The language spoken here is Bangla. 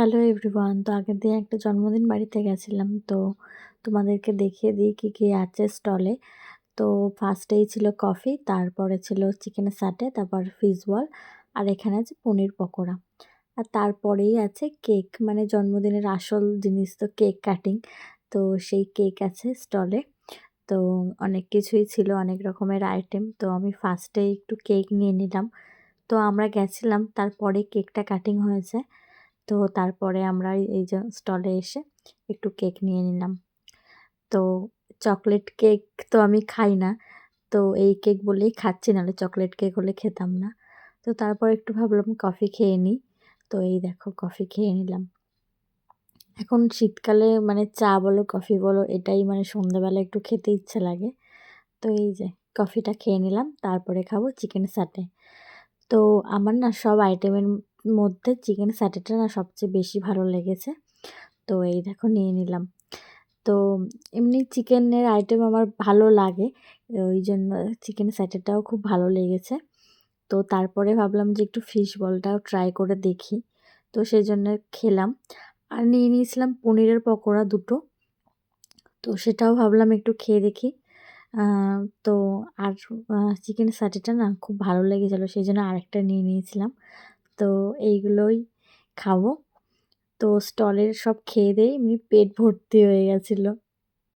হ্যালো এভরিওয়ান তো আগের দিন একটা জন্মদিন বাড়িতে গেছিলাম, তো তোমাদেরকে দেখিয়ে দিই কী কী আছে স্টলে তো ফার্স্টেই ছিল কফি তারপরে ছিল চিকেনের সাটে তারপর ফিশ বল আর এখানে আছে পনির পকোড়া। আর তারপরেই আছে কেক মানে জন্মদিনের আসল জিনিস তো কেক কাটিং তো সেই কেক আছে স্টলে তো অনেক কিছুই ছিল, অনেক রকমের আইটেম তো আমি ফার্স্টে একটু কেক নিয়ে নিলাম। তো আমরা গেছিলাম, তারপরে কেকটা কাটিং হয়েছে। তো তারপরে আমরা এই যে স্টলে এসে একটু কেক নিয়ে নিলাম। তো চকলেট কেক তো আমি খাই না, তো এই কেক বলেই খাচ্ছি, নাহলে চকলেট কেক হলে খেতাম না। তো তারপর একটু ভাবলাম কফি খেয়ে নিই। তো এই দেখো কফি খেয়ে নিলাম। এখন শীতকালে মানে চা বলো কফি বলো, এটাই মানে সন্ধ্যাবেলা একটু খেতে ইচ্ছে লাগে। তো এই যে কফিটা খেয়ে নিলাম, তারপরে খাব চিকেন সাটে তো আমার না সব আইটেমের মধ্যে চিকেন স্যাটেটা না সবচেয়ে বেশি ভালো লেগেছে। তো এই দেখো নিয়ে নিলাম। তো এমনি চিকেনের আইটেম আমার ভালো লাগে। ওই জন্য চিকেন স্যাটেটাও খুব ভালো লেগেছে। তো তারপরে ভাবলাম যে একটু ফিশ বলটাও ট্রাই করে দেখি। তো সেই জন্য খেলাম। আর নিয়ে নিয়েছিলাম পনিরের পকোড়া দুটো। তো সেটাও ভাবলাম একটু খেয়ে দেখি। তো আর চিকেন স্যাটেটা না খুব ভালো লেগেছিলো। সেই জন্য আরেকটা নিয়ে নিয়েছিলাম। তো এইগুলোই খাব। তো স্টলের সব খেয়ে দিয়ে এমনি পেট ভর্তি হয়ে গেছিল।